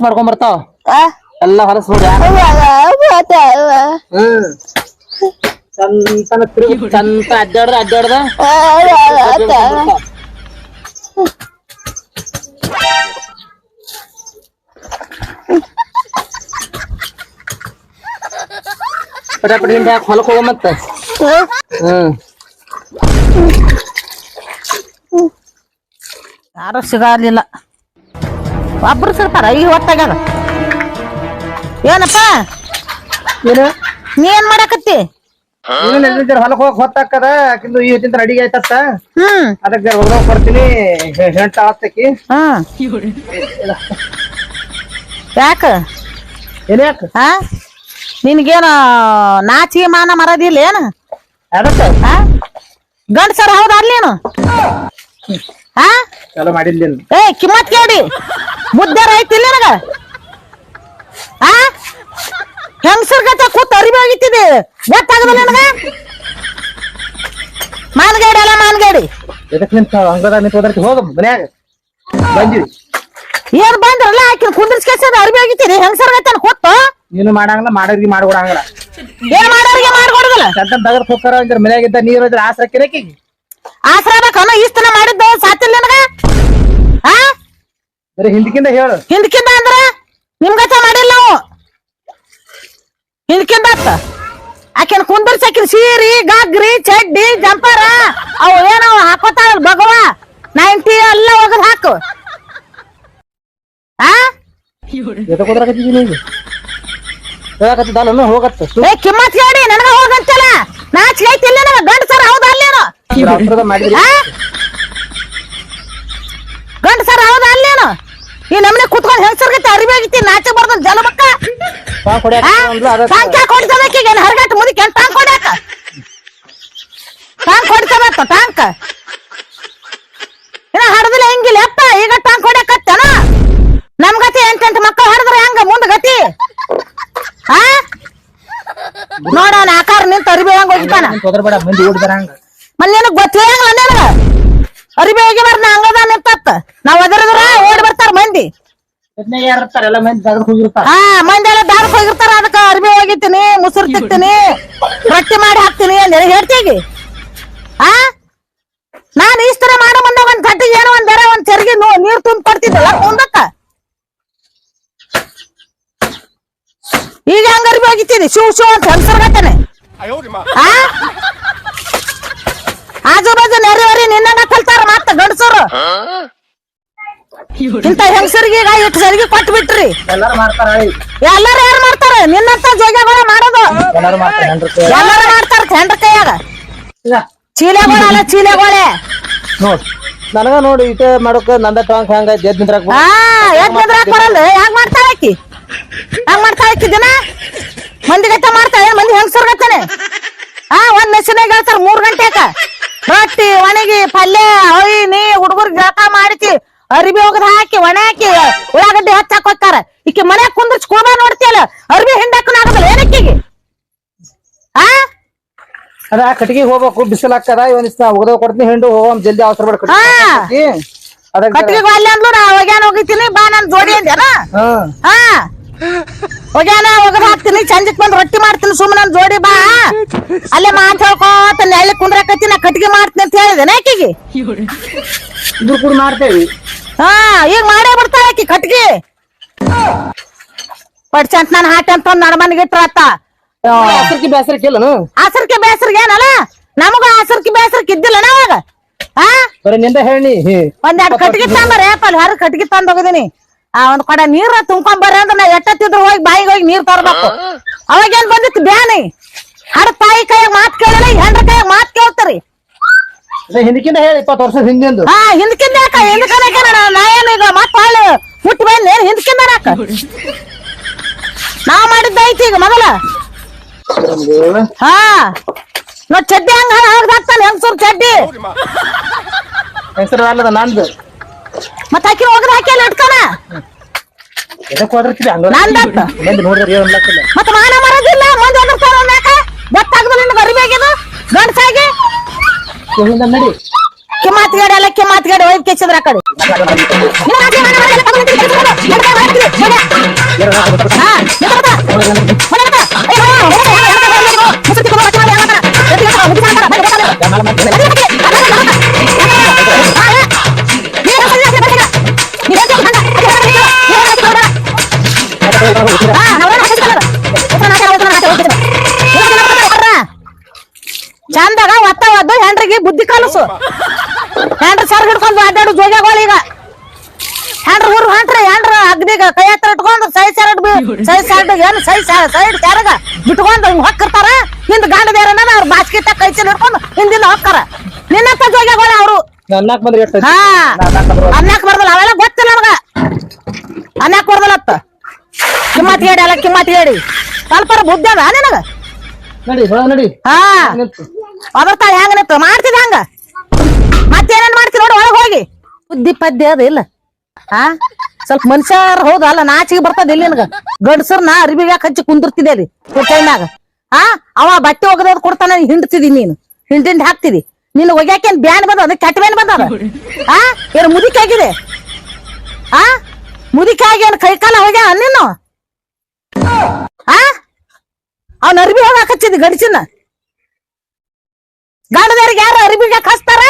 ಹೊಲಸ್ ಮಾಡ್ಕೊಂಡ್ ಬರ್ತಾವ? ಆ? ಎಲ್ಲಾ ಹೊಲಸ್ ಚಂತನ ತಿರುಗಿ. ಚಂತ ಅಡ್ಡಾಡ್ದ. ಪಟಾಪಟಿ ಹಾಕಿ ಹೊಲಕ್ ಹೋಗ ಮತ್ತ? ಹ್ಮ್. ಹ್ಮ್. ಯಾರು ಸಿಗಲಿಲ್ಲ ಒಬ್ರು ಸಿಗ್ತಾರ ಈ ಹೊತ್ತಾಗ್ಯಾರ ಏನಪ್ಪ? ಏನು? ನೀ ಏನ್ ಮಾಡಾಕತ್ತಿ? ನೀನು ಹೊಲಕ್ ಹೋಗಕ್ ಹೊತ್ತಾಕದ ಆಕಿಂದು ಈ ಹೊತ್ತಿನ ಅಡಿಗೆ ಆಯ್ತತ್ತ ಹ್ಮ್. ಅದಕ್ಕೆ ಹೊರಗ ಕೊಡ್ತೀನಿ ಹೆಂಟ ಆಸ್ತಕಿ ಹ್ಮ್ ಯಾಕ? ಏನ್ ಯಾಕ? ಹಾ? ನಿನ್ಗೇನ ನಾಚಿಗೆ ಮಾನ ಮರದಿಲ್ಲ ಏನ? ಅದಕ್ಕ? ಹಾ? ಗಂಡ್ಸರ ಹೌದಾ ಅಲ್ಲೇನು ಹಾ ಚಲೋ ಮಾಡಿಲ್ಲ ಏ ಕಿಮ್ಮತ್ ಕೇಳಿ ಮುದ್ದಾರ ಐತಿಲ್ಲ ನನಗ. ಹಾ ಹೆಂಗಸರ್ ಗತ ಕೂತ್ ಅರಿವಿ ಆಗಿತ್ತಿದೆ. ಗೊತ್ತಾಗದ ನನಗ? ಮಾನ್ಗಾಡಿ ಅಲ್ಲ ಮಾನ್ಗಾಡಿ. ಎದಕ್ ನಿಂತ ಹಂಗದ ನಿಂತ ಹೋದ್ರತಿ ಹೋಗ ಮನ್ಯಾಗ. ಬಂದಿವಿ. ಏನ್ ಬಂದ್ರಲ್ಲ ಆಕಿನ ಕುಂದ್ರಿಸ್ಕೆಸದ ಅರಿವಿ ಆಗಿತ್ತಿರಿ ಹೆಂಗಸರ್ ಗತ ಕೂತು? ನೀನು ಮಾಡಂಗಿಲ್ಲ ಮಾಡೋರಿಗೆ ಮಾಡ್ಕೊಡಂಗಿಲ್ಲ. ಏನ್ ಮಾಡೋರಿಗೆ ಮಾಡ್ಕೊಡುದಿಲ್ಲ? ಚಂದ ತಗದ್ ಹೋಗ್ತಾರ ಮನ್ಯಾಗ ಇದ್ದ ನೀರು ಇದ್ರ ಆಸರ ಕಿರಕಿಗೆ ಆಸರ ಬೇಕನ್ನ ಈಸ್ತನ ಮಾಡಿದ್ದು ಸಾತಿಲ್ಲ ನನಗ? ಹಾ ಬರೀ ಹಿಂದಕ್ಕಿಂದ ಹೇಳು. ಹಿಂದಕ್ಕಿಂದ ಅಂದ್ರ ನಿಮ್ಗತ ಮಾಡಿಲ್ಲ ನಾವು ಹಿಂದಕ್ಕಿಂದ ಅತ್ತ ಆಕೆನ ಕುಂದರ್ಸಿ ಆಕಿನ ಸೀರಿ ಗಗ್ರಿ ಚಡ್ಡಿ ಜಂಪರ ಅವು ಏನವ ಹಾಕೋತಾಳ ಭಗವ. ನೈಂಟಿ ಎಲ್ಲ ಒಗದ್ ಹಾಕು. ಆ? ಎದಕ್ ಹೋದ್ರಾಕತ್ತಿದ್ದೀನಿ ಈಗ ಹೇಳಕತ್ತಿದ್ದಲ್ಲ ಹೋಗತ್ತ. ಏ ಕಿಮ್ಮತ್ ಹೇಳಿ ನನಗ ಹೋಗಂತಲ್ಲ. ನಾಚಿಕೆ ಐತಿಲ್ಲ ನನಗ. ಗಂಡ ಸರ್ ಗಂಡ ಸರ್ ಹೌದಾ? ಅಲ್ಲೇನು? ಈ ನಮ್ನೆ ಕುತ್ಕೊಂಡು ಹೆಂಗಸರ್ಗತ್ತೆ ಅರಿವಿ ಆಗಿತ್ತಿ ನಾಚೆ ಬರ್ದ ಜನ ಮಕ್ಕ. ಟಾಂಕ್ ಕೊಡ್ಸಬೇಕೀಗ ಹರಗಟ್ಟು ಮುದಿಕೆ ಟಾಂಕ್ ಕೊಡಾಕ ಟಾಂಕ್ ಕೊಡ್ಸಬೇಕು ಟಾಂಕ್ ಇನ್ನ ಹಡದಿಲ್ಲ ಹೆಂಗಿಲ್ಲ ಅಪ್ಪ ಈಗ ಟಾಂಕ್ ಹೊಡ್ಯಾಕತ್ತನ ನಮ್ ಗತಿ ಎಂಟೆಂಟು ಮಕ್ಕಳು ಹಡದ್ರ ಹೆಂಗ ಮುಂದ ಗತಿ? ಹಾ ನೋಡೋಣ ಆಕಾರ ನಿಂತ ಅರಿಬಿ ಹೆಂಗ್ ಹೋಗ್ತಾನ ಹೋದ್ರಬೇಡ ಗೊತ್ತಿಲ್ಲ ನಿನಗ್? ಅರಿಬಿ ಹೋಗಿ ಬರ್ನ ಹಂಗದ ನಿಂತತ್ತ. ನಾವ್ ಅದರದ್ರ ಓಡಿ ಬರ್ತಾರ ಮಂದಿ. ಹಾ ಮಂದಿ ಎಲ್ಲ ದಾರಕ್ ಹೋಗಿರ್ತಾರ ಅದಕ್ಕ ಅರಿಬಿ ಹೋಗಿತ್ತೀನಿ ಮುಸುರು ತಿಕ್ತೀನಿ ರೊಟ್ಟಿ ಮಾಡಿ ಹಾಕ್ತೀನಿ ಅಂತ ಹೇಳ್ತೀಗಿ. ಆ? ನಾನ್ ಇಷ್ಟರ ಮಾಡೋ ಮುಂದೆ ಒಂದ್ ಗಟ್ಟಿಗೆ ಏನೋ ಒಂದ್ ಬೇರೆ ಒಂದ್ ಚೆರ್ಗಿ ನೀರ್ ತುಂಬ ಕೊಡ್ತಿದ್ದಲ್ಲ ಮುಂದಕ್ಕ ಈಗ ಹಂಗ ಅರಿಬಿ ಹೋಗಿತ್ತೀನಿ ಶಿವ್ ಶಿವ್ ಅಂತ ಹೆಂಗಸರ್ಗತ್ತಾನೆ ಆ ಆಜು ಬಾಜು ನೆರೆಯವರಿ ನಿನ್ನ ಕಲ್ತಾರ ಮತ್ತ ಗಂಡಸರು ಇಂತ ಹೆಂಗಸರಿಗೆ ಇಟ್ಟು ಸರಿಗೆ ಕೊಟ್ಟು ಬಿಟ್ರಿ? ಎಲ್ಲಾರು ಮಾಡ್ತಾರ. ಎಲ್ಲಾರು ಯಾರು ಮಾಡ್ತಾರ? ನಿನ್ನಂತ ಜೋಗ್ಯಗಳ ಮಾಡೋದು. ಎಲ್ಲಾರು ಮಾಡ್ತಾರ ಎಲ್ಲಾರು ಮಾಡ್ತಾರ ಹೆಂಡ್ರ ಕೈಯಾಗ. ಚೀಲೆಗಳ ಅಲ್ಲ ಚೀಲೆಗಳೇ. ನೋಡ್ ನನಗ ನೋಡಿ ಇಟ ಮಾಡೋಕ ನಂದ ಟಾಂಕ್ ಹಂಗ ಎದ್ ನಿಂದ್ರಾಕ ಹಾ ಎದ್ ನಿಂದ್ರಾಕ್ ಬರಲ್ಲ. ಹೆಂಗ್ ಮಾಡ್ತಾಳ ಆಕಿ? ಹೆಂಗ್ ಮಾಡ್ತಾಳ ಆಕಿ ದಿನ? ಮಂದಿ ಗಟ್ಟ ಮಾಡ್ತಾಳೆ. ಮಂದಿ ಹೆಂಗ್ಸರ್ ಗಟ್ಟನೆ? ಹಾ ಒಂದ್ ಮೆಷಿನಾಗ ಹೇಳ್ತಾರ ಮೂರ್ ಗಂಟೆಕ. ರೊಟ್ಟಿ ಒಣಗಿ ಪಲ್ಯ ಹೊಯ್ ನೀ ಹುಡುಗರ್ ಜಳಕ ಮಾಡಿಸಿ ಅರ್ಬಿ ಹೋಗದ್ ಹಾಕಿ ಒಣ ಹಾಕಿ ಉಳ್ಳಾಗಡ್ಡಿ ಹಚ್ಚಾಕ್ ಹೋಗ್ತಾರ ಈಕಿ ಮನೆ ಕುಂದ್ರಿಸಿ ಕೋಬ ನೋಡ್ತಿಯಲ್ಲ ಅರ್ಬಿ ಹಿಂಡಕ್ಕನ ಆಗದಲ್ಲ ಏನಕ್ಕಿಗೆ ಆ? ಅದ ಕಟ್ಟಿಗೆ ಹೋಗ್ಬೇಕು ಬಿಸಿಲು ಹಾಕದ ಒಂದಿವ್ಸ ಒಗದ ಕೊಡ್ತೀನಿ ಹಿಂಡು ಹೋಗೋಮ್ ಜಲ್ದಿ ಅವಸರ ಬೇಡ ಹಾ. ಕಟ್ಟಿಗೆ ಅದಕ್ಕೆ ಕಟ್ಟಿಗೆ ಅಲ್ಲಿ ಅಂದ್ಲು ನಾ ಹೋಗ್ಯಾನ ಹೋಗಿತೀನಿ ಬಾ ನನ್ ಜೋಡಿ ಅಂದ್ಯಾನ? ಹಾ. ಹಾ. ಒಗ್ಯಾನ ಒಗದ್ ಹಾಕ್ತೀನಿ. ಚಂದಕ್ ಬಂದ್ ರೊಟ್ಟಿ ಮಾಡ್ತೀನಿ. ಸುಮ್ಮನೆ ಜೋಡಿ ಬಾ. ಅಲ್ಲೇ ಮಾತ್ ಹೇಳ್ಕೋತ ನೆಳ್ಳಿ ಕುಂದ್ರಕತ್ತಿ ನಾ ಕಟ್ಗೆ ಮಾಡ್ತೀನಿ ಅಂತ ಹೇಳಿದೇನೆ ಆಕಿಗೆ? ಮಾಡ್ತೇವಿ. ಹಾ ಈಗ ಮಾಡೇ ಬಿಡ್ತಾಳ ಆಕಿ ಕಟ್ಗೆ. ಪಡ್ಸಂತ ನಾನು ಹಾಕಿ ಅಂತ ನಡ್ಮನಿಗೆ ಇಟ್ರಾತ ಹಸರ್ಕಿ ಬೇಸರಕ್ಕೆ ಇಲ್ಲ ಹಸರ್ಕಿ ಬೇಸರ್ಗೆ ಏನಲ್ಲ? ನಮಗ ಹಸರ್ಕಿ ಬೇಸರಕ್ಕೆ ಇದ್ದಿಲ್ಲ ನಾವಾಗ ಹಾ? ನಿಂದ ಹೇಳಿ. ಒಂದೆರಡು ಕಟ್ಟಿಗೆ ತಂಬರ ಅಲ್ಲಿ ಹರ ಕಟ್ಟಿಗೆ ತಂದ್ ಹೋಗಿದೀನಿ. ಆ ಒಂದ್ ಕಡೆ ನೀರ ತುಂಬ್ಕೊಂಡ್ ಬರ್ರಿ ಅಂದ್ರೆ ನಾ ಎಟ್ಟತ್ತಿದ್ರು ಹೋಗಿ ಬಾಯಿಗೆ ಹೋಗಿ ನೀರ್ ತರ್ಬೇಕು. ಅವಾಗೇನ್ ಬಂದಿತ್ತು? ಬ್ಯಾನಿ. ಹಡ ತಾಯಿ ಕೈಯಾಗ ಮಾತ್ ಕೇಳಲ್ಲ ಹೆಂಡ್ರ ಕೈಯಾಗ ಮಾತ್ ಕೇಳ್ತಾರಿ. ಹಿಂದಕ್ಕಿಂತ ಹೇಳಿ ಇಪ್ಪತ್ತು ವರ್ಷ ಹಿಂದಿಂದು ಹಾ ಹಿಂದಕ್ಕಿಂದ ಯಾಕ? ಹಿಂದಕ್ಕೆ ನಾ ಏನು ಈಗ ಮತ್ತ ಹಾಳು ಹುಟ್ಟಿ ಬಂದ್ ಏನ್ ಹಿಂದಕ್ಕಿಂದ ನಾವ್ ಮಾಡಿದ್ದೈತಿ ಈಗ ಮೊದಲ. ಹಾ. ನೋಡ್ ಚಡ್ಡಿ ಹಂಗ ಹಾಕ್ತಾನೆ ಹೆಂಗ್ಸೂರ್ ಚಡ್ಡಿ. ಹೆಸರು ಅಲ್ಲದ ನಂದು. ಮತ್ತ ಹಾಕಿ ಹೋಗದ್ ಹಾಕಿ ಹಂಗ ಮಂದಿ ನೋಡಿದ್ರೆ ಏನ್ ಅನ್ಲಕ್ಕಿಲ್ಲ ಮತ್ತ ಮಾನ ಮರದಿಲ್ಲ ಮುಂದೆ ಹೋಗಿರ್ತಾರ ಯಾಕ? ಗೊತ್ತಾಗದ ನಿನ್ಗೆ ಅರಿಬೇಕಿದು ಗಂಡಸಾಗಿ. ಹಿಂದ ನಡಿ. ಅಲ್ಲ ಒಯ್ದು ಕೆಚ್ಚಿದ್ರ ಆ ಕಡೆ. ನಿನ್ನ ಬುದ್ಧಿ ಹ್ಯಾಂಡ್ರ ಸರ್ ಹಿಡ್ಕೊಂಡು ಅಡ್ಡಾಡು ಜೋಗ್ಯಾಗಳು ಈಗ. ಹೆಂಡ್ರ ಊರು ಹೊಂಟ್ರಿ ಹೆಂಡ್ರ ಅಗ್ದಿಗ ಕೈ ಹತ್ರ ಇಟ್ಕೊಂಡು ಸೈ ಸೈಡ್ ಸೈ ಸೈಡ್ ಏನು ಸೈ ಸೈಡ್ ಸರಗ ಬಿಟ್ಕೊಂಡು ಹಿಂಗ್ ಹೊಕ್ಕಿರ್ತಾರ. ಹಿಂದ್ ಗಾಂಡದೇರನ ಅವ್ರ ಬಾಸ್ಕೆಟ್ ಕೈ ಚೆಲ್ ಹಿಡ್ಕೊಂಡು ಹಿಂದಿಂದ ಹೊಕ್ಕಾರ. ನಿನ್ನಂತ ಜೋಗ್ಯಾಗಳು ಅವರು. ಬಂದ್ರೆ ಎಷ್ಟು ಹಾ. ಅನ್ನಕ್ ಬರ್ದಲ್ಲ ಅವೆಲ್ಲ ಗೊತ್ತಿಲ್ಲ ನನಗ ಅನ್ನಕ್ ಬರ್ದಲ್ಲತ್ತ ಕಿಮ್ಮತ್ ಹೇಳಿ ಅಲ್ಲ ಕಿಮ್ಮತ್ ಹೇಳಿ. ಸ್ವಲ್ಪರ ಬುದ್ಧಿ ಅದ ನಿನಗ? ನಡಿ ನಡಿ. ಹಾ. ಅದ್ರ ತಾ ಹೆಂಗ ನಿಂತು? ಮಾಡ್ತಿದ ಹಂಗ? ಮತ್ತೇನೇನ್ ಮಾಡ್ತೀರಿ ನೋಡಿ, ಒಳಗೆ ಹೋಗಿ. ಬುದ್ಧಿ ಪದ್ಯ ಅದ ಇಲ್ಲ. ಆ? ಸ್ವಲ್ಪ ಮನುಷ್ಯರ್ ಹೌದ, ಅಲ್ಲ ನಾಚಿಗೆ ಬರ್ತದ ಇಲ್ಲಿ ನಾ ಗಂಡಸರ್ನ ಅರಿಬಿಗೆ ಹಚ್ಚಿ ಕುಂದಿರ್ತಿದೆ ರೀ ಕೈನಾಗ ಆ? ಅವ ಬಟ್ಟೆ ಒಗದೋದ್ ಕೊಡ್ತಾನ, ಹಿಂಡ್ತಿದಿ ನೀನು. ಹಿಂಡ್ ಹಾಕ್ತಿದಿ. ನಿನ್ನ ಒಗ್ಯಾಕೇನ್ ಬ್ಯಾನ್ ಬಂದದ ಕೆಟ್ಟ ಬ್ಯಾನ್ ಬಂದದ? ಆ? ಏನು ಮುದಿಕಾಗಿದೆ ಆ? ಮುದಿಕಾಗಿ ಏನ್ ಕೈ ಕಾಲ ಹೋಗ್ಯ ನೀನು? ಆ? ಅವ್ನ ಅರ್ಬಿ ಹೋಗಾಕ ಹಚ್ಚಿದ್ ಗಡಿಸಿನ. ಗಾಡದವ್ರಿಗೆ ಯಾರು ಅರಿಬಿಗೆ ಹಚ್ತಾರ?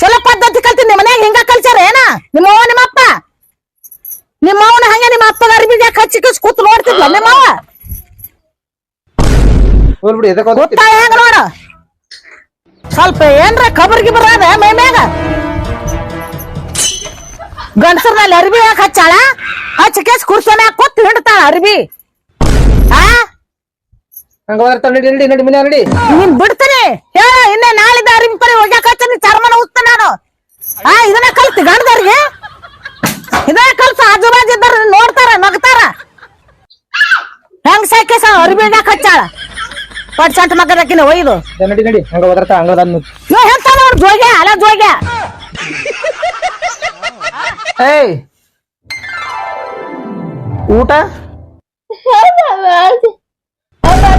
ಚಲೋ ಪದ್ಧತಿ ಕಲ್ತೀನಿ. ನಿಮ್ಮ ಮನ್ಯಾಗ ಹಿಂಗ ಕಲ್ಚಾರ ಏನ? ನಿಮ್ಮ ನಿಮ್ಮಪ್ಪ ನಿಮ್ಮ ಅಪ್ಪ? ನಿಮ್ಮ ಅವನ ಹಂಗೆ ನಿಮ್ಮ ಅಪ್ಪಗ ಅರಿಬಿಗೆ ಹಚ್ಚಿ ಕಸ್ ಕೂತ್ ನೋಡ್ತಿದ್ಲ ನಿಮ್ಮ ಬಿಡಿ? ಹೆಂಗ ನೋಡ. ಸ್ವಲ್ಪ ಏನ್ರ ಕಬರ್ ಗಿಬರ್ ಅದ ಮೈ ಮ್ಯಾಗ? ಗಂಡಸರ್ನಲ್ಲಿ ಅರ್ಬಿ ಯಾಕೆ ಹಚ್ಚಾಳ? ಹಚ್ಚಿ ಕೇಸ್ ಕುರ್ಸೋನ ಕೂತ್ ಹಿಂಡ್ತಾಳ ಅರಿಬಿ. ಹಂಗ ಹೋದ್ರ ನಡಿ ನಡಿ ಮನೆ ನಡಿ. ನೀನ್ ಬಿಡ್ತೀನಿ. ಹೇಳ ಇನ್ನೇ ನಾಳಿದ್ದ ಅರಿವಿ ಪರಿ ಹೋಗ್ಯಾಕ ಹಚ್ಚಿ ಚರ್ಮನ ಉಸ್ತ ನಾನು. ಆ ಇದನ್ನ ಕಲ್ತಿ ಗಂಡದವ್ರಿಗೆ? ಇದನ್ನ ಕಲ್ತು ಆಜು ಬಾಜು ಇದ್ದಾರ ನೋಡ್ತಾರ ನಗ್ತಾರ. ಹೆಂಗ್ ಸಾಕೇಸ ಅರಿವಿ ಒಗ್ಯಾಕ ಹಚ್ಚಾಳ? ಪಟ್ ಸಂಟ ಮಗದಕ್ಕಿನ ಒಯ್ದು. ನಡಿ ನಡಿ ಹಂಗ ಹೋದ್ರತ ಅಂಗಳದ ಯೋ ಹೇಳ್ತ ನೋಡ್ ಜೋಗ್ಯ ಅಲ್ಲ ಜೋಗ್ಯ? ಏಯ್! ಊಟ?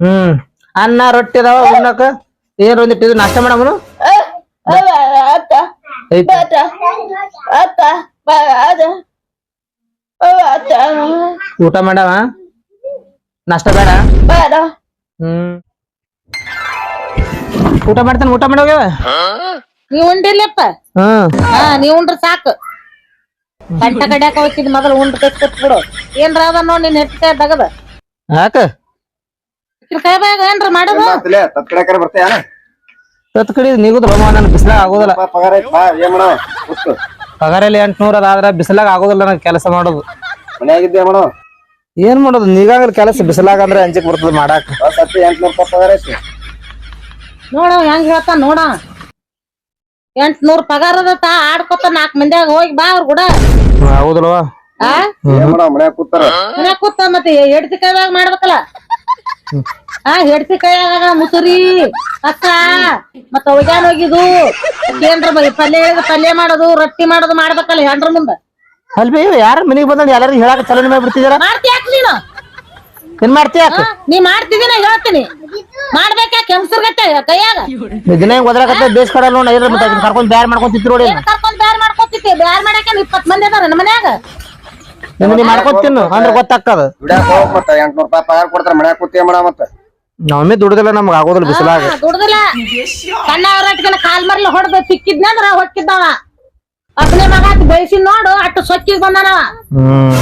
ಹ್ಮ್. ಅನ್ನ ರೊಟ್ಟಿ ಅದಾವ ಉಣ್ಣಾಕ? ಏನ್ ಒಂದಿಟ್ಟು ಇದು ನಾಷ್ಟ ಮಾಡಮನು ಊಟ ಮಾಡವ? ನಾಷ್ಟ ಬೇಡ? ಹ್ಮ್. ಊಟ ಮಾಡ್ತಾನ ಊಟ ಮಾಡೋಗ್ಯವ ನೀ ಉಂಡಿಲ್ಲಪ್ಪ? ಹ್ಮ್. ಹಾ ನೀ ಉಂಡ್ರ ಸಾಕು. ಕಂಟ ಕಡ್ಯಾಕ ಹೋಗ್ತಿದ್ ಮೊದಲು ಉಂಡ್ರ ಕಟ್ ಬಿಡು. ಏನ್ರ ಅದ ನೋಡ್ ನಿನ್ ಹೆಟ್ಟೆ ತಗದ ಯಾಕ? ಇಕ್ಕಿನ ಕೈ ಬ್ಯಾಗ ಏನ್ರ ಮಾಡೋದು? ಬರ್ತೀಯ? ತತ್ ಕಡಿ ಬಿಸಿಲಾಗ ಆಗೋದಿಲ್ಲ. ಪಗಾರ ಐತ್ ಬಾ ಏನ್ ಮಾಡೋ? ಕೂತು ಪಗಾರಲ್ಲಿ ಎಂಟ್ನೂರ ಅದಾದ್ರ ಬಿಸಿಲಾಗ ಆಗೋದಿಲ್ಲ ನನಗೆ ಕೆಲಸ ಮಾಡೋದು. ಮನ್ಯಾಗಿದ್ದೆ ಮಾಡೋ? ಏನ್ ಮಾಡೋದು? ನೀಗಾಗಲ್ ಕೆಲಸ ಬಿಸಿಲಾಗ ಅಂದ್ರೆ ಅಂಜಿಕ್ ಬರ್ತದ ಮಾಡಾಕ. ಸತಿ ಎಂಟ್ನೂರ್ ರೂಪಾಯಿ ಪಗಾರ ಐತಿ. ನೋಡ ಹೆಂಗ್ ಹೇಳ್ತಾನ ನೋಡ. ಎಂಟ್ನೂರ್ ಪಗಾರ ಅದತ್ತ ಆಡ್ಕೊತ ನಾಕ್ ಮಂದಿಯಾಗ ಹೋಗಿ ಬಾ ಅವ್ರ ಕೂಡ ಹೌದಲ್ವಾ? ಏನ್ ಮನ್ಯಾಗ ಕೂತ ಮತ್ತೆ ಹೆಡ್ತಿ ಕೈಯಾಗ ಮಾಡ್ಬೇಕಲ್ಲ. ಆ ಹೆಡ್ತಿ ಕೈಯಾಗ ಮುಸುರಿ ಅಕ್ಕ ಮತ್ತ ಒಗ್ಯಾನ್ ಹೋಗಿದು ಏನ್ರ ಬ- ಪಲ್ಯ ಹೇಳಿದ ಪಲ್ಯ ಮಾಡೋದು ರೊಟ್ಟಿ ಮಾಡೋದು ಮಾಡ್ಬೇಕಲ್ಲ ಹೆಂಡ್ರ ಮುಂದ. ಅಲ್ಬಿ ಯಾರ ಮನಿಗ್ ಬಂದ ಯಾರು ಹೇಳಾಕ ಚಲನೆ ಮಾಡಿ ಬಿಡ್ತಿದಾರ ಮಾಡ್ತೀಯಾಕ ನೀನು? ಏನ್ ಮಾಡ್ತಿ ಯಾಕ? ಆ, ನೀ ಮಾಡ್ತಿದ್ದೀನ ಹೇಳ್ತೀನಿ. ಮಾಡ್ಬೇಕಾ ಕೈಯಾಗ? ದಿನ ಹಿಂಗ್ ಒದ್ರಾಕತ್ತ? ಬೇಸ್ ಕಡಲ್ಲ ನೋಡ ಮತ್ತೆ ಕರ್ಕೊಂಡ್ ಬ್ಯಾರ್ ಮಾಡ್ಕೊಂಡ್ ತಿಂತಿ ನೋಡಿ ಕರ್ಕೊಂಡ್ ಬ್ಯಾರ್ ಮಾಡ್ಕೊತಿದ್ದೆ? ಬ್ಯಾರ್ ಮಾಡ್ಯಾಕ ಇಪ್ಪತ್ ಮಂದಿ ಅದಾರ ನಮ್ಮ ಮನ್ಯಾಗ? ನಿನ್ನ ನೀ ಮಾಡ್ಕೊಂಡ್ ಅಂದ್ರೆ ಗೊತ್ತಾಗ್ತದ. ದುಡ್ಯಾಕ ಹೋಗ್ ಮತ್ತ ಎಂಟ್ನೂರ್ ರೂಪಾಯಿ ಪಗಾರ ಕೊಡ್ತಾರ ಮನ್ಯಾಗ ಕೂತಿ ಮಾಡ ಮತ್ತ? ನಾವೊಮ್ಮೆ ದುಡ್ದಿಲ್ಲ ನಮ್ಗೆ ಆಗೋದಿಲ್ಲ ಬಿಸಿಲಾಗ. ದುಡ್ದಿಲ್ಲ. ಸಣ್ಣ ಅವರಟ್ಗೆಲ್ಲ ಕಾಲ್ ಮರ್ಲ ಹೊಡೆದು ತಿಕ್ಕಿದ್ನಂದ್ರ ಹೊಕ್ಕಿದ್ದವ. ಅಪ್ಪನೇ ಮಗ ಬಯಸಿ ನೋಡು ಅಟ್ಟು ಸೊಕ್ಕಿಗ್ ಬಂದಾನವ. ಹ್ಮ್.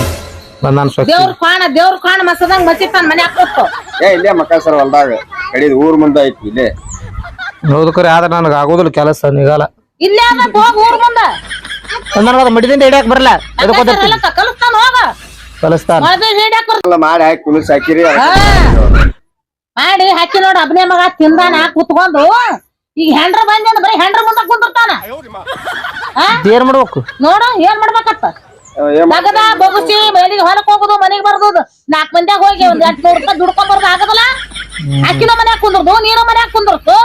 ಬಂದಾನ ಸ್ವಚ್ಛ ದೇವ್ರ ಕಾಣ ದೇವ್ರ ಕಾಣ ಮಸದಂಗ್ ಮಸಿತಾನ ಮನ್ಯಾಗ ಕೂತು ಏ ಇಲ್ಲೇ ಮಕಾಸರ ಸರ್ ಹೊಲ್ದಾಗ. ಕಡಿದ್ ಊರ್ ಮುಂದೆ ಐತಿ ಇಲ್ಲೇ. ಹೌದು ಕರೆ ಆದ್ರೆ ನನಗೆ ಆಗೋದಿಲ್ಲ ಕೆಲಸ ನಿಗಾಲ. ಇಲ್ಲೇ ಅದ ಹೋಗ್ ಊರ್ ಮುಂದ. ನನಗೆ ಅದು ಮಡಿದಿಂದ ಹಿಡಿಯಕ್ ಬರಲ್ಲ ಎದಕ್ಕೋದಿರ್ತೀನಿ ಕಲಿಸ್ತಾನ ಹೋಗ. ಕಲಿಸ್ತಾನ. ಮದ್ವೆ ಹಿಡ್ಯಾಕ ಎಲ್ಲ ಮಾಡಿ ಹಾಕಿ ಕುಲಿಸ್ ಹಾಕಿರಿ. ಮಾಡಿ ಹಾಕಿ ನೋಡಿ ಅಬ್ನೇ ಮಗ ತಿಂದಾನ ಕುತ್ಕೊಂಡು. ಈಗ ಹೆಂಡ್ರ ಬಂದಿ ಬರೀ ಹೆಂಡ್ರ ಮುಂದ ಕುಂದಿರ್ತಾನ. ಆ? ಏನ್ ಮಾಡ್ಬೇಕು. ನೋಡು ಏನ್ ಮಾಡ್ಬೇಕತ್ತ ನಗದ ಬಗುಸಿ ಮನೆಗೆ ಹೊಲಕ್ ಹೋಗುದು ಮನೆಗೆ ಬರೋದು ನಾಲ್ಕು ಮಂದ್ಯಾಗ ಹೋಗಿ ಒಂದ್ ಎಂಟ್ ನೂರು ರೂಪಾಯಿ ದುಡ್ಕೊಂಡ್ ಬರೋದು ಆಗದಲ್ಲ? ಅಕ್ಕಿನ ಮನ್ಯಾಗ ಕುಂದ್ರದು ನೀನು ಮನ್ಯಾಗ ಕುಂದ್ರದು.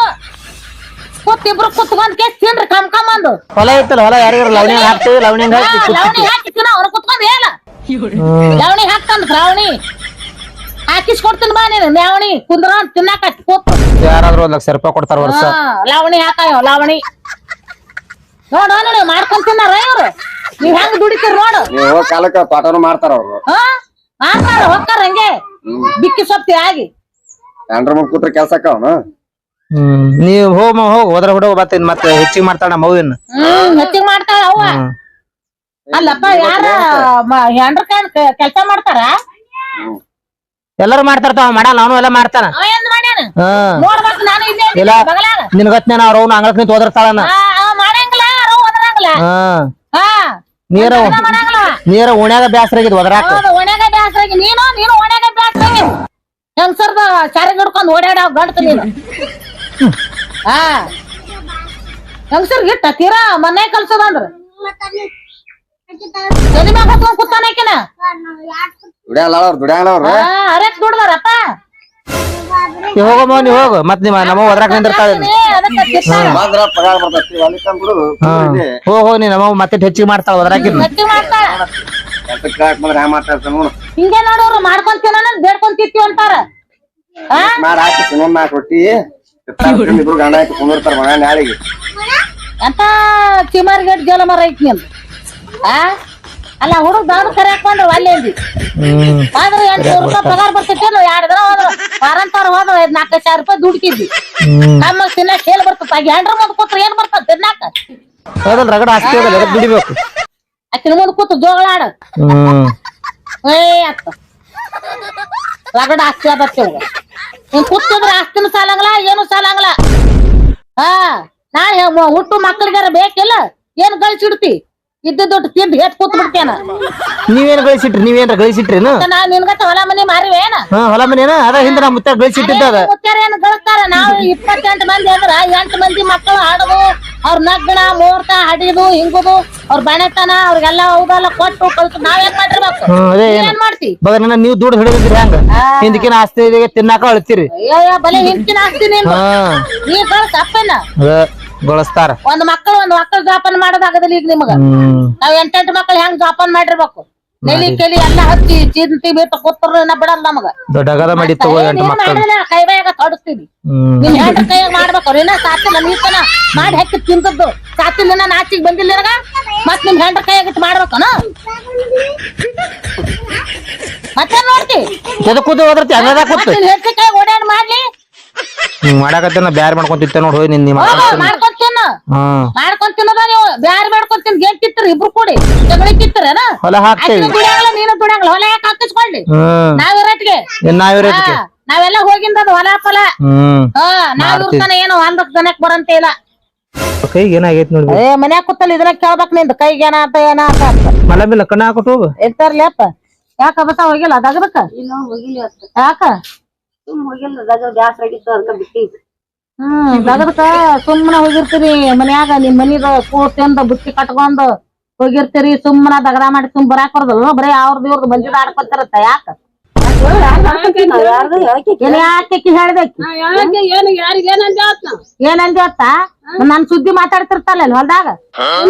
ಕೂತ್ ಇಬ್ರು ಕುತ್ಕೊಂಡ್ ಕೇಸ್ ತಿನ್ರಿ ಕಮ್ ಕಮ್ ಅಂದು. ಹೊಲ ಇತ್ತಲ್ಲ ಹೊಲ ಯಾರಿಗಾರ ಲವಣಿ ಹಾಕ್ತೀವಿ ಲವಣಿ ಹಾಕಿ ಲವಣಿ ಹಾಕಿ ತಿನ್ನ ಅವ್ನ ಕುತ್ಕೊಂಡ್ ಹೇಳ. ಲವಣಿ ಹಾಕ್ತಂದ್ ಶ್ರಾವಣಿ ಹಾಕಿಸ್ಕೊಡ್ತೀನಿ ಬಾ ನೀನು ಲಾವಣಿ ಕುಂದ್ರ ತಿನ್ನಾಕ ಕೂತ್. ಯಾರಾದ್ರೂ ಒಂದ್ ಲಕ್ಷ ರೂಪಾಯಿ ಕೊಡ್ತಾರ ವರ್ಷ. ಲವಣಿ ಲಾವಣಿ ಹಾಕಾಯ ಲಾವಣಿ. ನೋಡು ನೋಡಿ ಮಾಡ್ಕೊಂಡ್ ತಿನ್ನಾರ ಇವ್ರು. ನೀವ್ ಹೆಂಗ್ ದುಡಿತೀರ ನೋಡು. ನೀವ್ ಕಾಲಕ್ಕ ಪಾಠನು ಮಾಡ್ತಾರ ಅವ್ರು. ಹಾ? ಮಾಡ್ತಾರ ಹೋಗ್ತಾರ ಹಂಗೆ. ಬಿಕ್ಕಿ ಸೊಪ್ಪಿ ಆಗಿ. ಎಂಡ್ರ ಮುಂದ್ ಕೂತ್ರ ಕೆಲ್ಸಕ್ಕ ಅವನು? ಹ್ಮ್ ನೀವ್ ಹೋಗಿ ಹೋಗ್ ಹೋದ್ರ ಹುಡುಗ ಮತ್ತೆ ಮತ್ತೆ ಹೆಚ್ಚಿಗೆ ಮಾಡ್ತಾಳ ಮಗುವಿನ ಹ್ಮ್ ಹೆಚ್ಚಿಗೆ ಮಾಡ್ತಾಳ ಅವ್ವ. ಅಲ್ಲಪ್ಪ ಯಾರ ಹೆಂಡ್ರ ಕೆಲ್ಸ ಮಾಡ್ತಾರ? ಎಲ್ಲರೂ ಮಾಡ್ತಾರ ತಾವ ಮಾಡಲ್ಲ ಅವನು ಎಲ್ಲ ಮಾಡ್ತಾನ. ಅವ ಏನ್ ಮಾಡ್ಯಾನ? ಹ್ಮ್ ನೋಡ್ಬೇಕು ನಾನು ಇಲ್ಲೇ ಇಲ್ಲ. ಇದ್ದೀನಿ ಬಗಲಾಗ ನಿನ್ಗತ್ನೇನ ಅವ್ರ ಅವ್ನ ಅಂಗಳಕ್ ನಿಂತ ಹೋದರ್ತಾಳನ ಆ, ಅವ ಮಾಡಂಗಿಲ್ಲ ಅವ್ರು ಓದ್ರಂಗಿಲ್ಲ. ಹಾ. ನೀರ ನೀರ ಓಣ್ಯಾಗ ಬ್ಯಾಸರ ಆಗಿದ್ ಒದರಾಕ. ಹೌದು ಒಣಗ ಬ್ಯಾಸ್ರಾಗಿ ನೀನು ನೀನು ಹೆಂಗಸರ್ದ ಚಾರಿಗೆ ಹಿಡ್ಕೊಂಡು ಓಡಾಡ ಗಂಟು ನೀನು. ಹಾ ಹೆಂಗಸರ್ ಗಿಟ್ಟ ತೀರಾ ಮನೆ ಕಲ್ಸದಂದ್ರ ತಲೆ ಮ್ಯಾಗ ಹೊತ್ಕೊಂಡ್ ಕೂತಾನ ಆಕಿನ ದುಡ್ಯಾಲ ಅವ್ರು ದುಡ್ಯಾಲ ಅವ್ರು. ಅರೆಕ್ ದುಡ್ದಾರಪ್ಪ. ನೀ ಹೋಗಮ್ಮ ನೀ ಹೋಗು. ಮತ್ ನಿಮ್ಮ ನಮ್ಮ ಒದ್ರಾಗ ನಿಂದಿರ್ತಾಳ. ಬಂದ್ರ ಪಗಾರ ಬರ್ತೈತಿ ಅಲ್ಲಿ ತಂದ್ಬಿಡು ಹೋಗ್ ಹೋಗ್ ನೀ ನಮ್ಮ ಮತ್ತೆ ಹೆಚ್ಚಿಗೆ ಮಾಡ್ತಾಳ ಹ್ಯಾಂಗ ಮಾತಾಡ್ತಾನ ನೋಡು. ಹಿಂಗೆ ನೋಡೋರು ಮಾಡ್ಕೊಂತೀನ ಬೇಡ್ಕೊಂತಿರ್ತೀವಿ ಅಂತಾರ. ಹಾ ಮಾಡಿ ಹಾಕಿ ಸುಮ್ಮನೆ ನಾಲ್ಕು ರೊಟ್ಟಿ ಇಬ್ರು ಗಂಡ ಹಾಕಿ ಕುಂದಿರ್ತಾರ ಮಗ ನಾಳೆಗೆ. ಎಂತ ಚಿಮಾರ್ಗೇಟ್ ಜಲಮರ ಐತಿ ನಿಂದು ಆ? ಅಲ್ಲ ಹುಡುಗ ದಾನ ಕರೆ ಹಾಕೊಂಡ್ರು ಅಲ್ಲಿ ಅಂದಿ ಆದ್ರೆ ಎಂಟು ನೂರು ರೂಪಾಯಿ ಪಗಾರ ಬರ್ತಿತ್ತೇನು ಎರಡು ದಿನ ಹೋದ್ರ. ವಾರಂತಾರ ಹೋದ್ರು ಐದ್ ನಾಲ್ಕು ಸಾವಿರ ರೂಪಾಯಿ ದುಡ್ಕಿದ್ವಿ. ನಮ್ಮ ನಮ್ಮಗ್ ತಿನ್ನಕ್ ಹೇಳಿ ಬರ್ತದ. ಆಗ ಹೆಂಡ್ರ ಮುಂದ್ ಕೂತ್ರ ಏನ್ ಬರ್ತದ? ತಿನ್ನಾಕ. ಹೌದಲ್ ರಗಡ ಆಸ್ತಿ ದುಡಿಬೇಕು. ಆಕಿನ ಮುಂದ್ ಕೂತು ಜೋಗಳ ಆಡ ಏ ಅತ್ತ. ರಗಡ ಆಸ್ತಿ ಅದತ್ತೆ ಇವಾಗ ನೀನ್ ಕೂತಿದ್ರ ಆಸ್ತಿನೂ ಸಾಲಂಗಲ್ಲ ಏನು ಸಾಲಂಗಲ್ಲ ಹಾ ನಾ ಹುಟ್ಟು ಮಕ್ಕಳಿಗಾರ ಬೇಕಿಲ್ಲ? ಏನ್ ಗಳಿಸಿಡ್ತಿ ಇದ್ದ ದುಡ್ಡು ತಿಂದು ಹೆತ್ ಕೂತ್ ಬಿಡ್ತೇನ. ನೀವೇನ್ ಗಳಿಸಿಟ್ರಿ ನೀವೇನ್ರ ಗಳಿಸಿಟ್ರೇನು? ನಾ ನಿನ್ಗ ಹೊಲ ಮನೆ ಮಾರಿವೇನ? ಹಾ ಹೊಲ ಮನೇನ? ಅದ ಹಿಂದ ನಾ ಮುತ್ತ ಗಳಿಸಿಟ್ಟಿದ್ದ ಅದ ಮುತ್ತಾರ ಗಳಿಸ್ತಾರ? ನಾವು ಇಪ್ಪತ್ತೆಂಟು ಮಂದಿ ಅಂದ್ರ ಎಂಟು ಮಂದಿ ಮಕ್ಕಳು ಆಡೋದು ಅವ್ರ ನಗ್ಗಣ ಮುಹೂರ್ತ ಹಡಿದು ಹಿಂಗುದು ಅವ್ರ ಬಣತನ ಅವ್ರಿಗೆಲ್ಲ ಅವುಗೆಲ್ಲ ಕೊಟ್ಟು ಕಲ್ತು ನಾವೇನ್ ಮಾಡಿರ್ಬೇಕು? ಅದೇ ಏನ್? ಮಾಡ್ತಿ? ಬಗನ ನೀವು ದುಡ್ಡು ಹಿಡಿದಿದ್ರಿ ಹಂಗ? ಹಿಂದಕಿನ ಆಸ್ತಿ ತಿನ್ನಾಕ ಅಳ್ತೀರಿ. ಬಲೆ ಹಿಂದಿನ ಆಸ್ತಿ ನೀನು ನೀ ಕಳ್ಸ ಅಪ್ಪನ. ಬಳಸ್ತಾರ. ಒಂದ್ ಮಕ್ಕಳು ಒಂದ್ ಮಕ್ಕಳು ಜೋಪಾನ ಮಾಡೋದಾಗದಿಲ್ಲ ಈಗ ನಿಮಗ. ಹ್ಮ್. ನಾವ್ ಎಂಟೆಂಟು ಮಕ್ಕಳು ಹೆಂಗ್ ಜೋಪಾನ ಮಾಡಿರ್ಬೇಕು? ನೆಲಿ ಕೆಲಿ ಎಲ್ಲ ಹಚ್ಚಿ ಚಿಂತಿ ಬಿಟ್ಟು ಕೂತ್ರು ಬಿಡಲ್ಲ ನಮಗ. ದೊಡ್ಡಗದ ಮಾಡಿ ತಗೋ ಎಂಟು ಮಕ್ಕಳು ಕೈ ಬಾಯಾಗ ತೊಡಸ್ತೀವಿ ಹ್ಮ್. ನಿನ್ ಹೆಂಡ್ರ ಕೈಯಾಗ ಮಾಡ್ಬೇಕು ಇನ್ನ ಸಾತಿಲ್ಲ. ನೀತನ ಮಾಡಿ ಹಾಕಿ ತಿಂತದ್ದು ಸಾತಿಲ್ಲ ಇನ್ನ ನಾಚಿಗೆ ಬಂದಿಲ್ಲ ಇರಗ. ಮತ್ ನಿಮ್ ಹೆಂಡ್ರ ಕೈಯಾಗ ಇಟ್ಟು ಮಾಡ್ಬೇಕನ? ಮತ್ತೆ ನೋಡ್ತಿ? ಕೂತು ಹೋದ್ರತಿ ಹಂಗದ ಕೂತು. ಮತ್ ನಿನ್ ಹೆಂಡ್ತಿ ಕೈ ಓಡಾಡ್ ಮಾಡ್ಲಿ. ಹಿಂಗ್ ಮಾಡಾಕತ್ತೇನ ಬ್ಯಾರ್ ಮಾಡ್ಕೊಂತಿತ್ತ ನೋಡ್ ಹೋಯ್ ನಿನ್ ನಿಮ್ಮ ಹ್ಮ್ ತಿನ್ನೋದ ನೀವು. ಬ್ಯಾರ್ ಮಾಡ್ಕೊಂತಿನ ಗೇಟ್ ಕಿತ್ತರಿ ಇಬ್ರು ಕೂಡಿ. ಜಗಳ ಕಿತ್ತರೇನ ಹೊಲ ಹಾಕ್ತೇವಿ ದುಡಿಯಂಗಿಲ್ಲ ನೀನು ದುಡಿಯಂಗಿಲ್ಲ ಹೊಲ ಯಾಕೆ ಹಾಕಿಸ್ಕೊಳ್ಳಿ ನಾವಿರಟ್ಗೆ ಹಾ, ನಾವೆಲ್ಲ ಹೋಗಿಂದದು ಹೊಲ ಫಲ ನಾವಿರ್ತಾನೆ ಹಾ ನಾವ್ ಇರ್ತಾನೆ ಏನು ಒಂದಕ್ ಜನಕ್ ಬರಂತೆ ಇಲ್ಲ. ಕೈಗೆ ಏನಾಗೈತಿ ನೋಡಿ ಏ ಮನ್ಯಾಗ ಕೂತಲ್ಲ ಇದನ್ನ ಕೇಳ್ಬೇಕ್ನಿಂದ. ಕೈಗೆ ಏನಾತ ಏನಾತ ಅಂತ. ಮಲ ಬಿಲ್ಲ ಕಣ್ಣ ಹಾಕೊಟ್ಟು ಹೋಗು. ಇರ್ತಾರ್ಲಿ ಅಪ್ಪ. ಯಾಕ ಬಸ ಹೋಗಿಲ್ಲ? ದಗದಕ್ಕ ಯಾಕ? ಹ್ಮ್ ಸುಮ್ಮನ ಹೋಗಿರ್ತೀರಿ ಮನ್ಯಾಗ ನಿಮ್ ಮನಿದ ಕೂತಿಂದ ಬುತ್ತಿ ಕಟ್ಕೊಂಡ್ ಹೋಗಿರ್ತೀರಿ ಸುಮ್ಮನ ದಗಡ ಮಾಡಿ ಸುಮ್ ಬರಾಕ್ ಬರ್ದಲ್ಲ ಬರೀ ಅವ್ರದ್ದು ಇವ್ರದ್ದು ಮಂದಿದ ಆಡ್ಕೊತಿರತ್ತ ಯಾಕ? ಏನಂದಿ ಅತ್ತ ನನ್ ಸುದ್ದಿ ಮಾತಾಡ್ತಿರ್ತಾಳ ಹೊಲ್ದಾಗ?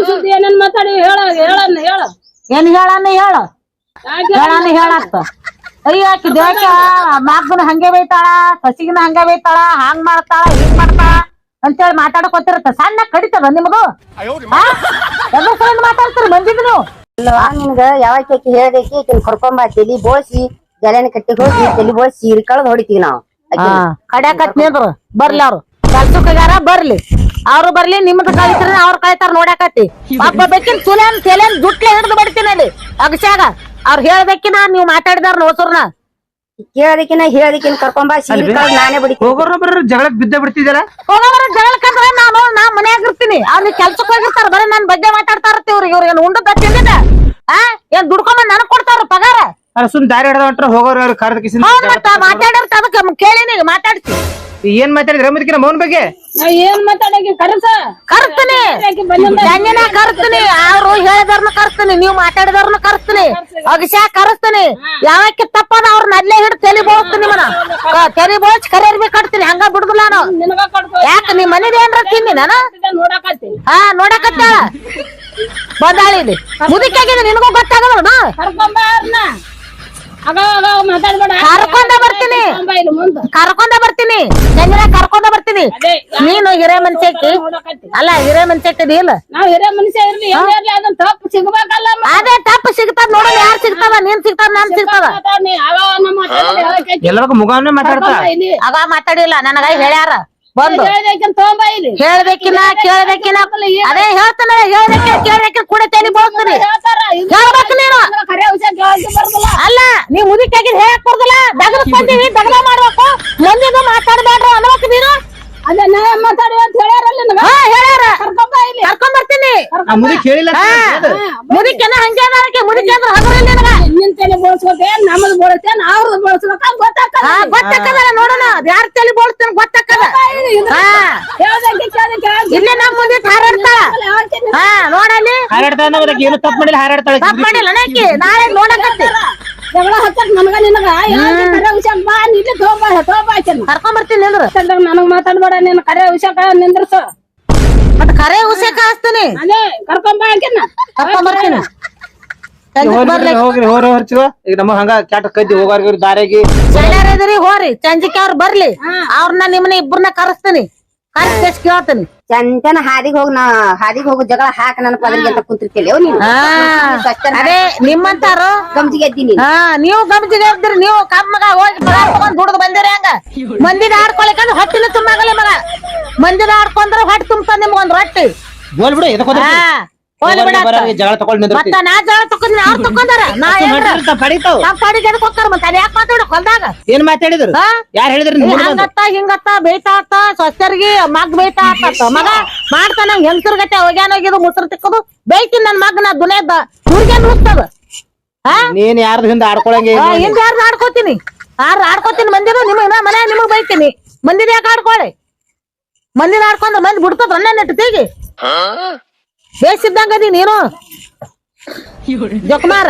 ಸುದ್ದಿ ಏನೇನ್ ಮಾತಾಡಿ ಹೇಳ ಹೇಳ. ಏನ್ ಹೇಳನ್ನ ಹೇಳು. ಹೇಳನ್ನ ಹೇಳತ್ತ. ಅಯ್ಯ ಆಕಿ ದೇಶ ಮಗನ ಹಂಗೆ ಬೈತಾಳ ಸಸಿಗಿನ ಹಂಗೆ ಬೈತಾಳ ಹಾಂಗ್ ಮಾಡ್ತಾಳ ಹಿಂಗ್ ಮಾಡ್ತಾಳ ಅಂತೇಳಿ ಮಾತಾಡಕೋತಿರತ್ತ. ಸಣ್ಣ ಕಡಿತದ ನಿಮ್ಗ? ಮಾತಾಡ್ತೀರಿ ಬಂದಿದ್ ನೀವು ಅಲ್ಲವಾ ನಿನ್ಗ ಯಾವಾಗ ಕೇಕಿ ಆಕಿನ್ ಕರ್ಕೊಂಬ ತಲಿ ಬೋಸಿ ಜಲೆನ ಕಟ್ಟಿ ಹೋಗಿ ತಲಿ ಬೋಸಿ ಸೀರೆ ಕಳ್ದ್ ಹೊಡಿತೀವಿ ನಾವು. ಕಡ್ಯಾಕತ್ ನಿಂದ್ರು ಬರ್ಲಿ ಅವ್ರು. ಕೆಲ್ಸಕ್ಕಾಗಾರ ಬರ್ಲಿ. ಅವ್ರು ಬರ್ಲಿ ನಿಮ್ದು ಕಳಿಸ್ರಿ ಅವ್ರು ಕಳಿತಾರ ನೋಡಾಕತ್ತಿ ಒಬ್ಬ ಬೇಕಿನ್ ತುಲೇನ್ ತೆಲೇನ್ ಜುಟ್ಲೆ ಹಿಡಿದು ಬಡ್ತೀನಿ ಅಲ್ಲಿ ಅಗಸ್ಯಾಗ. ಅವ್ರು ಹೇಳ್ಬೇಕಿನ ನೀವ್ ಮಾತಾಡಿದಾರ ನೋಸರ್ನ ಕೇಳದಕ್ಕಿನ ಹೇಳಿಕಿನ ಕರ್ಕೊಂಬ ಸೀರೆ ಕಳ್ದ್ ನಾನೇ ಬಿಡಿ. ಹೋಗೋರ ಬರ್ರ ಜಗಳಕ್ ಬಿದ್ದ ಬಿಡ್ತಿದಾರ? ಹೋಗೋದ್ರ ಜಗಳಕ್ಕಂದ್ರೆ ನಾನು ನಾ ಮನ್ಯಾಗ ಇರ್ತೀನಿ. ಅವ್ರಿಗೆ ಕೆಲ್ಸಕ್ಕೆ ಹೋಗಿರ್ತಾರ ಬರೀ ನನ್ ಬಗ್ಗೆ ಮಾತಾಡ್ತಾ ಇವ್ರಿಗೆ ಇವ್ರಿಗೆ ಉಂಡ ಉಂಡದ ತಿಂದಿದ ಆ? ಏನ್ ದುಡ್ಕೊಂಬಂದ್ ನನಗ್ ಕೊಡ್ತಾರ ಪಗಾರ? ಸುಮ್ ದಾರಿ ಹಿಡ್ದ ಹೊಂಟ್ರ ಹೋಗೋರ್ ಅವ್ರ ಕಿಸಿನ ಹೌದ್ ಮತ್ತ ಮಾತಾಡೋರ್ತ ಅದಕ್ಕ ಕೇಳಿನಿ ಮಾತಾಡ್ತಿ. ಏನ್ ಮಾತಾಡಿದ್ರ? ಮುದಕಿನ ಮೌನ್ ಬಗ್ಗೆ? ನಾ ಏನ್ ಮಾತಾಡಕ್ಕೆ ಕರಸ. ಕರ್ತೀನಿ ಆಕಿ ಬಂದಿಂದ ಜಂಜನ ಕರ್ತೀನಿ ಅವ್ರು ಹೇಳಿದಾರ್ನ ಕರ್ತೀನಿ ನೀವ್ ಮಾತಾಡಿದವ್ರನ್ನ ಕರ್ತೀನಿ ಅಗಸ್ಯಾ ಕರೆಸ್ತೀನಿ. ಯಾವಕ್ಕೆ ತಪ್ಪದ? ಅವ್ರನ್ನ ಅಲ್ಲೇ ಹಿಡಿದು ತಲೆ ಬೋಳ್ತೀನಿ ನಿಮ್ಮನ ತಲೆ ಬೋಳ್ಸಿ ಕರಿಯರ್ಬೇಕು ಕಟ್ತೀನಿ. ಹಂಗ ಬಿಡುದಿಲ್ಲ ನಾನು ಯಾಕೆ ಕಡ್ಕೊ ಯಾಕ ನಿಮ್ ಮನೇದ ಏನ್ರ ತಿಂದಿ ನಾನು? ನೋಡಕತ್ತಿ ಹಾ ನೋಡಕತ್ತ ಬಂದಾಳಿ ಇಲ್ಲಿ. ಮುದುಕಾಗಿದೆ ನಿನಗೂ ಗೊತ್ತಾಗಲ್ಲ ಕರ್ಕೊಂಬಾರ್ನ ಕರ್ಕೊಂಡ ಬರ್ತೀನಿ. ಕರ್ಕೊಂಡ ಬರ್ತೀನಿ. ಜಂಜನ ಕರ್ಕೊಂಡ ಬರ್ತೀನಿ. ನೀನು ಹಿರೇ ನೋಡಕತ್ತಿ ಅಲ್ಲ ಹಿರೇ ಮನ್ಸೈತಿ ಇಲ್ಲ ಅದೇ ತಪ್ಪು ಸಿಗ್ತಾವ ನೋಡ ಯಾರು ಸಿಗ್ತಾವ ನೀನ್ ಸಿಗ್ತಾವ ನಾನ್ ಹೇಳಕತ್ತಿ. ಎಲ್ಲರಿಗೂ ಮುಗಾವನೆ ಮಾತಾಡ್ತಾ? ಆಗ ಮಾತಾಡಿಲ್ಲ ನನಗ ಹೇಳ್ಯಾರ. ಬಂದು. ಹೇಳ್ಬೇಕಂತ ತಗೊಂಬ ಇಲ್ಲಿ. ಹೇಳ್ಬೇಕಿನ ಕೇಳ್ಬೇಕಿನ ಅದೇ ಹೇಳ್ತಾನ ಹೇಳ್ಬೇಕ ಕೂಡ ತಲೆ ಹೇಳ್ಬೇಕು ನೀನು. ಅಲ್ಲ ನೀ ಮುದಿಕಾಗಿ ಹೇಳಕ್ ಬರ್ದಲ್ಲ? ದಗದಕ್ ಬಂದೀವಿ ದಗದ ಮಾಡ್ಬೇಕು. ಮಂದಿಗೂ ಮಾತಾಡ್ಬೇಡ್ರು ಅನ್ಬೇಕು ನೀನು. ಮಾತಾಡಿ ಅಂತ ಹೇಳ್ಯಾರಲ್ಲ ನಿನಗ? ಹಾ ಹೇಳ್ಯಾರ. ಕರ್ಕೊಂಡ್ ಬರ್ತೀನಿ. ಮುದಿಕ್ಕೆ ಮುದುಕ್ ಹೇಳಿಲ್ಲ ಹಾ ಮುದುಕನ ಹಂಗೆ ಅದಕ್ಕೆ ಮುದುಕಿ ಅಂದ್ರೆ ನಿನಗ. ನಿನ್ ತಲೆ ಬೋಳ್ಸ್ಕೊತೆ ನಮ್ಮದ್ ಬೋಳ್ತೇನ್ ಅವ್ರದ್ ಬೋಳ್ಸ್ಬೇಕ ಗೊತ್ತಾಕಲ್ಲ ಹಾ ಗೊತ್ತಾಕದಲ್ಲ ನೋಡೋಣ ಯಾರ ತಲೆ ಬೋಳ್ತೀನಿ ಇಲ್ಲೇ ನಮ್ಮ ಮುಂದೆ ಹಾರಾಡ್ತಾಳ. ಹಾ ನೋಡಲ್ಲಿ ಹಾರಾಡ್ತಾ ಅನ್ನೋದಕ್ಕೆ ಏನು ತಪ್ಪು ಮಾಡಿಲ್ಲ ಹಾರಾಡ್ತಾಳೆ. ತಪ್ಪ ಮಾಡಿಲ್ಲ ನಾಕಿ ನಾಳೆ ನೋಡಕತ್ತಿ. ಜಗಳ ಹತ್ತಕ್ ನನಗ ನಿನಗ ಕರೆ ವಿಷಯ ಬಾ ನಿಲ್ಲಿ ಆಯ್ತೇನ. ಕರ್ಕೊಂಡ್ ಬರ್ತೀನಿ ನಿಂದ್ರ ನನಗ್ ಮಾತಾಡ್ಬೇಡ ನಿನ್ ಕರೆ ವಿಷಯ ನಿಂದ್ರಸು. ಮತ್ ಕರೆ ಅದೇ ಆಕಿನ ಕರ್ಕೊಂಡ್ ಬರ್ತೀನಿ ಹೋಗ್ರಿ ಹೊರ್ಚಿವ ಈಗ ನಮ್ಮ ಹಂಗ ಕ್ಯಾಟ ಕದ್ದಿ ಹೋಗಾರ್ಗಿ ದಾರಿಗೆ. ಸಣ್ಯಾರ ಇದ್ರಿ ಹೋರಿ. ಸಂಜಿಕೆ ಅವ್ರ ಬರ್ಲಿ. ಅವ್ರನ್ನ ನಿಮ್ಮನ್ನ ಇಬ್ಬರನ್ನ ಕರೆಸ್ತೀನಿ. ಕರೆಸ್ ಕೇಳ್ತೀನಿ. ಚಂತನ ಹಾದಿಗೆ ಹೋಗಿ ನಾ ಹಾದಿಗೆ ಹೋಗು ಜಗಳ ಹಾಕ ನನ್ನ ಪದರಿಗೆ ಅಂತ ನೀವು ಹಾ. ಅದೇ ನಿಮ್ಮಂತಾರು ಗಮ್ಜಿಗೆ ಎದ್ದೀನಿ ಹಾ ನೀವು ನೀವು ಕಮ್ಮಗ ಹೋಗಿ ತಗೊಂಡ್ ದುಡ್ದು ಬಂದಿರಿ ಹಂಗ? ಮಂದಿನ ಆಡ್ಕೊಳಕಂದ್ರೆ ಹೊಟ್ಟಿನ ತುಂಬಾಗಲ್ಲ ಮಗ. ಮಂದಿನ ಆಡ್ಕೊಂಡ್ರೆ ಹೊಟ್ಟೆ ತುಂಬ ನಿಮ್ಗೊಂದು ಒಂದ್ ರೊಟ್ಟಿ ಬಿಡು ಎದಕ್ ಹಾ. ಹೋಗ್ಲಿ ಬಿಡ ಆತ. ಬರೋರಿಗೆ ಜಗಳ ತಗೊಂಡ್ ನಿಂದಿರ್ತಿ. ಮತ್ತ ನಾ ಜಗಳ ತಕೊಂಡ್ ಅವ್ರು ತಕೊಂಡಾರ ನಾ ಏನ್ರ ಪಡಿತಾವ್. ನಮ್ ಪಾಡಿಗೆ ಎದಕ್ ಹೋಗ್ತಾರ ಮತ್ತೆ ಯಾಕೆ ಮಾತಾಡಕ್ ಹೊಲ್ದಾಗ? ಏನ್ ಮಾತಾಡಿದ್ರು? ಹಾ? ಯಾರ್ ಹೇಳಿದ್ರಿ ಏ, ನಿಮ್ಗ್ ಬಂದು? ಹಂಗತ್ತ ಹಿಂಗತ್ತ ಸ್ವಸ್ಥರಿಗೆ ಮಗ್ ಬೇಯ್ತಾ ಆತ ಮಗ ಮಾಡ್ತಾನ ಹೋಗ್ಯಾನ ಮುಸ್ರು ತಿಕ್ಕದು. ಬೇಯ್ತೀನಿ ನನ್ ನಾ ದುನಿಯದ ನುಸ್ತದ ಹಾ? ನೀನ್ ಯಾರ್ದು ಹಿಂದ ಆಡ್ಕೊಳಂಗೆ ಆ, ಹಿಂದ್ ಯಾರ್ದು ಆಡ್ಕೋತೀನಿ? ಯಾರು ಆಡ್ಕೋತೀನಿ ಮಂದಿರು? ನಿಮಗ್ ನಾ ಮನೆ ನಿಮಗ್ ಬೈತೀನಿ. ಮಂದಿದ ಯಾಕೆ ಆಡ್ಕೊಳಿ? ಮಂದಿನ ಆಡ್ಕೊಂಡ್ರ ಮಂದಿ ಬಿಡ್ತದ ಅನ್ನ ನೆಟ್ಟು ತೆಗಿ ಬೇಸಿದ್ದಂಗ ಅದಿ ನೀನು. ಜೊಕ್ಮಾರ.